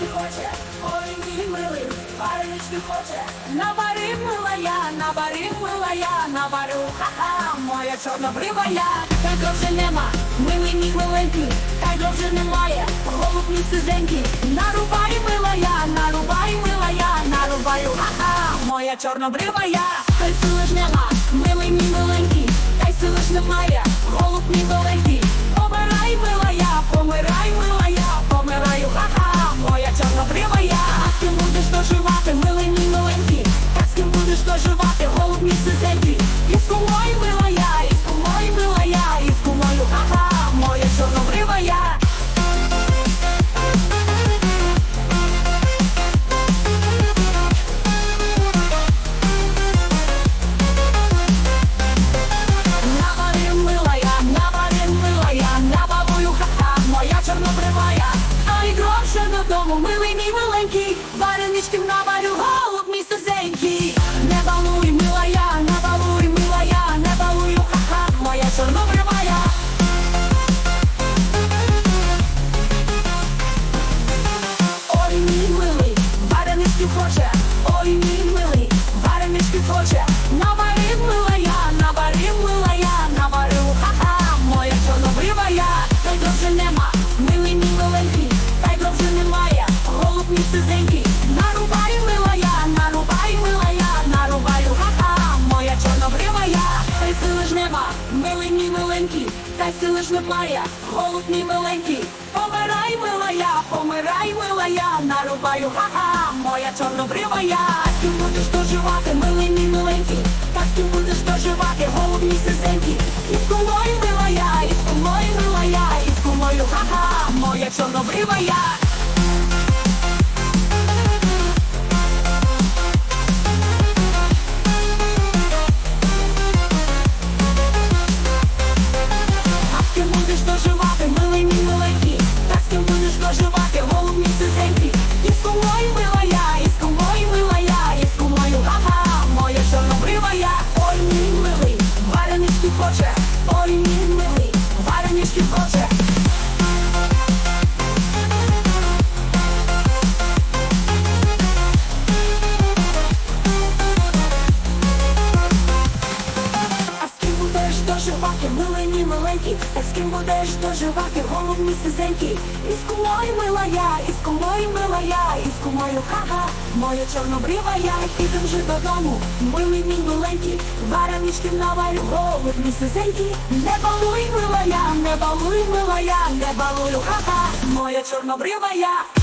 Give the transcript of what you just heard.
Варенички хоче, ой, мій милий, варенички хоче. Навари, мила я, навари, мила я, наварю, ха-ха, моя чорнобрива я. Та вже нема, милий мій миленький, та вже немає, голуб мій сизенький. Нарубай, мила я, нарубай, мила я, нарубаю, ха-ха, моя чорнобрива я. Та й сили ж нема, милий мій ха-ха, моя чорнобрива я. Додому, милий миленький, та сили ж немає, голод мій миленький. Помирай, мила я, помирай, мила я, нарубаю, ха-ха, моя чорнобрива я. З ким будеш доживати, милий мій миленький, та з ким будеш доживати, голод мій сизенький. Із кумою, мила я, із кумою, мила я, із кумою, ха-ха, моя чорнобрива я. Чорнобрива я. Ой, мій милий, варенички хоче, ой, мій милий, варенички хоче. З доживати, милий мій миленький, та з ким будеш доживати, голуб мій сизенький. Із кумою мила я, із кумою мила я, із кумою ха-ха, моя чорнобрива я, підем вже додому, милий мій миленький, вареничків нова любов, мій сизенький. Не балуй, мила я, не балуй, мила я, не балую, ха-ха, моя чорнобрива я.